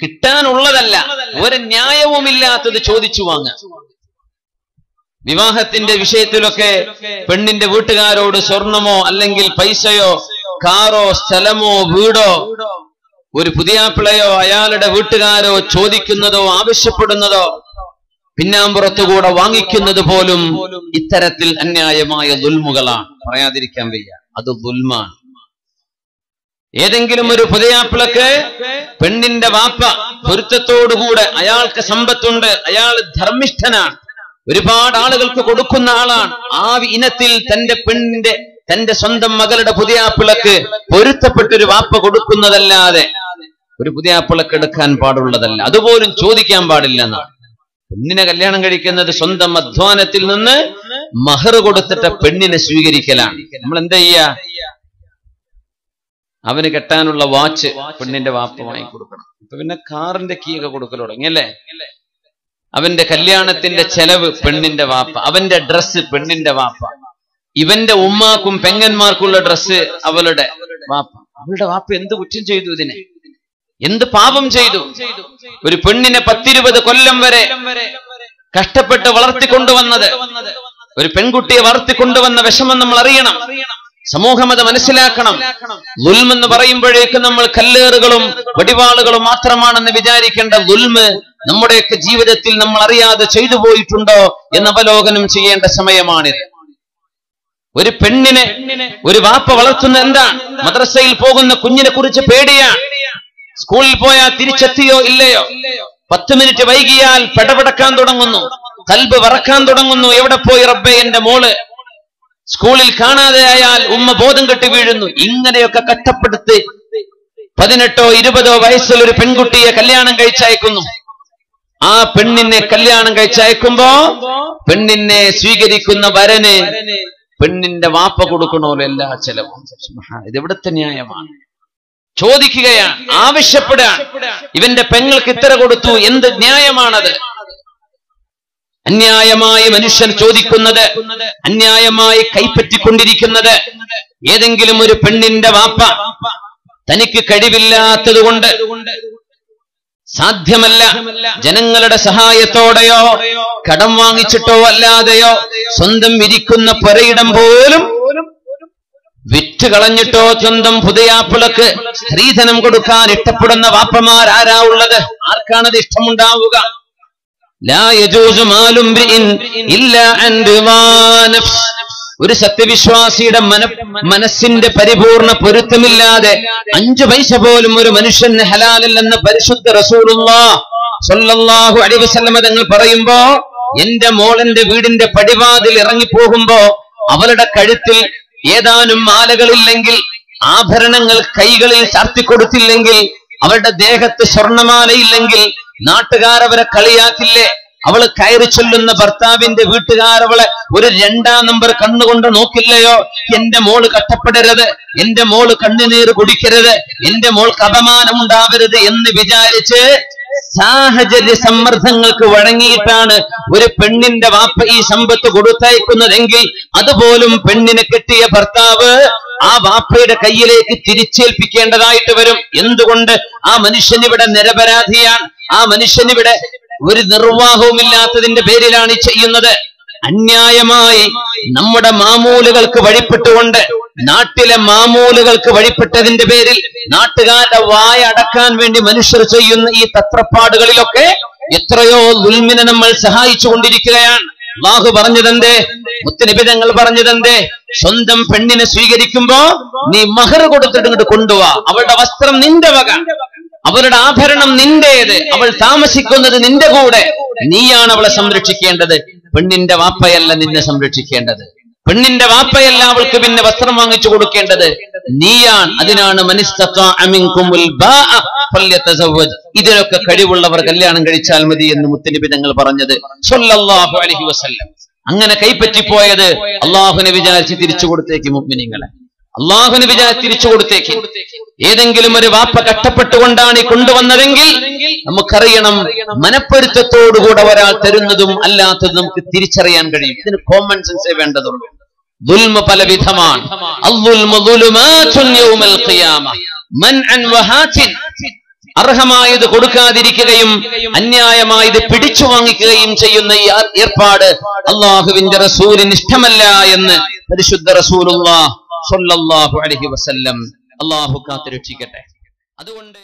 കിട്ടാനുള്ളതല്ല ഒരു ന്യായവുമില്ലാത്തത് ചോദിച്ചു വാങ്ങാം വിവാഹത്തിന്റെ വിഷയത്തിലൊക്കെ പെണ്ണിന്റെ വീട്ടുകാരോട് സ്വർണമോ അല്ലെങ്കിൽ പൈസയോ കാറോ സ്ഥലമോ വീടോ ഒരു പുതിയ പിളയോ അയാളുടെ വീട്ടുകാരോ ചോദിക്കുന്നതോ ആവശ്യപ്പെടുന്നതോ പിന്നാമ്പുറത്തുകൂടെ വാങ്ങിക്കുന്നത് പോലും ഇത്തരത്തിൽ അന്യായമായ ദുൽമുകളാണ്. പറയാതിരിക്കാൻ വയ്യ. അത് ദുൽമാണ്. ഏതെങ്കിലും ഒരു പുതിയാപ്പിളക്ക് പെണ്ണിന്റെ വാപ്പ പൊരുത്തത്തോടുകൂടെ അയാൾക്ക് സമ്പത്തുണ്ട് അയാൾ ധർമ്മിഷ്ഠനാണ് ഒരുപാട് ആളുകൾക്ക് കൊടുക്കുന്ന ആളാണ്. ആ ഇനത്തിൽ തന്റെ പെണ്ണിന്റെ തന്റെ സ്വന്തം മകളുടെ പുതിയാപ്പിളക്ക് പൊരുത്തപ്പെട്ടൊരു വാപ്പ കൊടുക്കുന്നതല്ലാതെ ഒരു പുതിയാപ്പിളക്ക് എടുക്കാൻ പാടുള്ളതല്ല. അതുപോലും ചോദിക്കാൻ പാടില്ല എന്നാണ്. പെണ്ണിനെ കല്യാണം കഴിക്കുന്നത് സ്വന്തം അധ്വാനത്തിൽ നിന്ന് മഹർ കൊടുത്തിട്ട് പെണ്ണിനെ സ്വീകരിക്കലാണ്. നമ്മൾ എന്താ ചെയ്യാ? അവന് കെട്ടാനുള്ള വാച്ച് പെണ്ണിന്റെ വാപ്പ വാങ്ങി കൊടുക്കണം. ഇപ്പൊ പിന്നെ കാറിന്റെ കീ ഒക്കെ കൊടുക്കൽ തുടങ്ങിയല്ലേ അവന്റെ കല്യാണത്തിന്റെ ചെലവ് പെണ്ണിന്റെ വാപ്പ അവന്റെ ഡ്രസ്സ് പെണ്ണിന്റെ വാപ്പ. ഇവന്റെ ഉമ്മാക്കും പെങ്ങന്മാർക്കുള്ള ഡ്രസ്സ് അവളുടെ വാപ്പ. അവളുടെ വാപ്പ എന്ത് കുറ്റം ചെയ്തു ഇതിനെ? എന്ത് പാപം ചെയ്തു? ഒരു പെണ്ണിനെ പത്തിരുപത് കൊല്ലം വരെ കഷ്ടപ്പെട്ട് വളർത്തിക്കൊണ്ടുവന്നത്. ഒരു പെൺകുട്ടിയെ വളർത്തിക്കൊണ്ടുവന്ന വിഷമം നമ്മൾ അറിയണം. സമൂഹം അത് മനസ്സിലാക്കണം. ദുൽമെന്ന് എന്ന് പറയുമ്പോഴേക്ക് നമ്മൾ കല്ലേറുകളും വടിവാളുകളും മാത്രമാണെന്ന് വിചാരിക്കേണ്ട ദുൽമ് നമ്മുടെയൊക്കെ ജീവിതത്തിൽ നമ്മൾ അറിയാതെ ചെയ്തു പോയിട്ടുണ്ടോ എന്ന് അവലോകനം ചെയ്യേണ്ട സമയമാണിത് ഒരു പെണ്ണിനെ ഒരു വാപ്പ വളർത്തുന്ന എന്താ? മദ്രസയിൽ പോകുന്ന കുഞ്ഞിനെ കുറിച്ച് പേടിയാണ് സ്കൂളിൽ പോയാൽ തിരിച്ചെത്തിയോ ഇല്ലയോ? പത്ത് മിനിറ്റ് വൈകിയാൽ പെടപെടക്കാൻ തുടങ്ങുന്നു. കൽബ് വറക്കാൻ തുടങ്ങുന്നു. എവിടെ പോയി റബ്ബെ എന്റെ മോൾ? സ്കൂളിൽ കാണാതെയായാൽ ഉമ്മ ബോധം കെട്ടി വീഴുന്നു. ഇങ്ങനെയൊക്കെ കഷ്ടപ്പെടുത്തി പതിനെട്ടോ ഇരുപതോ വയസ്സിൽ ഒരു പെൺകുട്ടിയെ കല്യാണം കഴിച്ചയക്കുന്നു. ആ പെണ്ണിനെ കല്യാണം കഴിച്ചയക്കുമ്പോ പെണ്ണിനെ സ്വീകരിക്കുന്ന വരന് പെണ്ണിന്റെ വാപ്പ കൊടുക്കണമല്ലോ എല്ലാ ചെലവും. ഇതെവിടുത്തെ ന്യായമാണ്. ചോദിക്കുകയാണ് ആവശ്യപ്പെടുകയാണ്. ഇവന്റെ പെങ്ങൾക്ക് ഇത്ര കൊടുത്തു എന്ത് ന്യായമാണത്? അന്യായമായി മനുഷ്യൻ ചോദിക്കുന്നത് അന്യായമായി കൈപ്പറ്റിക്കൊണ്ടിരിക്കുന്നത് ഏതെങ്കിലും ഒരു പെണ്ണിന്റെ വാപ്പ തനിക്ക് കഴിവില്ലാത്തത് കൊണ്ട് സാധ്യമല്ല. ജനങ്ങളുടെ സഹായത്തോടെയോ കടം വാങ്ങിച്ചിട്ടോ അല്ലാതെയോ സ്വന്തം വിരിക്കുന്ന പുരയിടം പോലും വിറ്റ് കളഞ്ഞിട്ടോ സ്വന്തം പുതിയാപ്പിളക്ക് സ്ത്രീധനം കൊടുക്കാൻ ഇഷ്ടപ്പെടുന്ന വാപ്പമാരാരാ ഉള്ളത്? ആർക്കാണത് ഇഷ്ടമുണ്ടാവുക? ഒരു സത്യവിശ്വാസിയുടെ മന മനസ്സിന്റെ പരിപൂർണ പൊരുത്തമില്ലാതെ അഞ്ചു പൈസ പോലും ഒരു മനുഷ്യന് ഹലാലല്ലെന്ന് പരിശുദ്ധ റസൂലുള്ളാ അലൈഹി വസല്ലമ തങ്ങൾ പറയുമ്പോ എന്റെ മോളന്റെ വീടിന്റെ പടിവാതിൽ ഇറങ്ങിപ്പോകുമ്പോ അവളുടെ കഴുത്തിൽ ഏതാനും മാലകളില്ലെങ്കിൽ ആഭരണങ്ങൾ കൈകളിൽ ചാർത്തിക്കൊടുത്തില്ലെങ്കിൽ അവളുടെ ദേഹത്ത് സ്വർണമാലയില്ലെങ്കിൽ നാട്ടുകാരവരെ കളിയാക്കില്ലേ? അവൾ കയറി ചൊല്ലുന്ന ഭർത്താവിന്റെ വീട്ടുകാരവളെ ഒരു രണ്ടാം നമ്പർ കണ്ണുകൊണ്ട് നോക്കില്ലയോ? എന്റെ മോൾ കഷ്ടപ്പെടരുത് എന്റെ മോൾ കണ്ണുനീര് കുടിക്കരുത് എന്റെ മോൾക്ക് അപമാനം ഉണ്ടാവരുത് എന്ന് വിചാരിച്ച് സാഹചര്യ സമ്മർദ്ദങ്ങൾക്ക് വഴങ്ങിയിട്ടാണ് ഒരു പെണ്ണിന്റെ വാപ്പ ഈ സമ്പത്ത് കൊടുത്തയക്കുന്നതെങ്കിൽ അതുപോലും പെണ്ണിനെ കെട്ടിയ ഭർത്താവ് ആ വാപ്പയുടെ കയ്യിലേക്ക് തിരിച്ചേൽപ്പിക്കേണ്ടതായിട്ട് വരും. എന്തുകൊണ്ട്? ആ മനുഷ്യൻ ഇവിടെ നിരപരാധിയാണ്. ആ മനുഷ്യൻ ഇവിടെ ഒരു നിർവാഹവുമില്ലാത്തതിന്റെ പേരിലാണ് ചെയ്യുന്നത്. അന്യായമായി നമ്മുടെ മാമൂലുകൾക്ക് വഴിപ്പെട്ടുകൊണ്ട് നാട്ടിലെ മാമൂലുകൾക്ക് വഴിപ്പെട്ടതിന്റെ പേരിൽ നാട്ടുകാരുടെ വായ അടക്കാൻ വേണ്ടി മനുഷ്യർ ചെയ്യുന്ന ഈ തത്രപ്പാടുകളിലൊക്കെ എത്രയോ ദുൽമിനെ നമ്മൾ സഹായിച്ചു കൊണ്ടിരിക്കുകയാണ്. ബാഹു പറഞ്ഞതെന്തേ? മുത്തനിബിതങ്ങൾ പറഞ്ഞതെന്തേ? സ്വന്തം പെണ്ണിനെ സ്വീകരിക്കുമ്പോ നീ മഹർ കൊടുത്തിട്ട് ഇങ്ങോട്ട് കൊണ്ടുപോവാ അവളുടെ വസ്ത്രം നിന്റെ വക. അവരുടെ ആഭരണം നിന്റേത്. അവൾ താമസിക്കുന്നത് നിന്റെ കൂടെ. നീയാണ് അവളെ സംരക്ഷിക്കേണ്ടത്. പെണ്ണിന്റെ വാപ്പയല്ല നിന്നെ സംരക്ഷിക്കേണ്ടത്. പെണ്ണിന്റെ വാപ്പയല്ല അവൾക്ക് പിന്നെ വസ്ത്രം വാങ്ങിച്ചു കൊടുക്കേണ്ടത്. നീയാണ്. അതിനാണ്. ഇതിനൊക്കെ കഴിവുള്ളവർ കല്യാണം കഴിച്ചാൽ മതി എന്ന് മുത്തനബി തങ്ങൾ പറഞ്ഞത് സ്വല്ലല്ലാഹു അലൈഹി വസല്ലം. അങ്ങനെ കൈപ്പറ്റിപ്പോയത് അള്ളാഹുനെ വിചാരിച്ച് തിരിച്ചു കൊടുത്തേക്ക് മുഅ്മിനീങ്ങളെ അള്ളാഹുന് വിചാരിച്ച് തിരിച്ചു കൊടുത്തേക്ക്. ഏതെങ്കിലും ഒരു വാപ്പ കഷ്ടപ്പെട്ടുകൊണ്ടാണ് ഈ കൊണ്ടുവന്നതെങ്കിൽ നമുക്കറിയണം മനപ്പൊരുത്തത്തോടുകൂടെ ഒരാൾ തരുന്നതും അല്ലാത്തതും നമുക്ക് തിരിച്ചറിയാൻ കഴിയും. ഇതിന് കോമൺ സെൻസേ വേണ്ടതുള്ളൂ. ദുൽമ പലവിധമാണ് വിധമാണ്. അർഹമായത് കൊടുക്കാതിരിക്കുകയും അന്യായമായത് പിടിച്ചു വാങ്ങിക്കുകയും ചെയ്യുന്ന ഈ ഏർപ്പാട് അള്ളാഹുവിന്റെ റസൂലിന് ഇഷ്ടമല്ല എന്ന് പരിശുദ്ധ റസൂലുള്ള സ്വല്ലല്ലാഹു അലൈഹി വസല്ലം. അള്ളാഹു കാത്തുരക്ഷിക്കട്ടെ. അതുകൊണ്ട്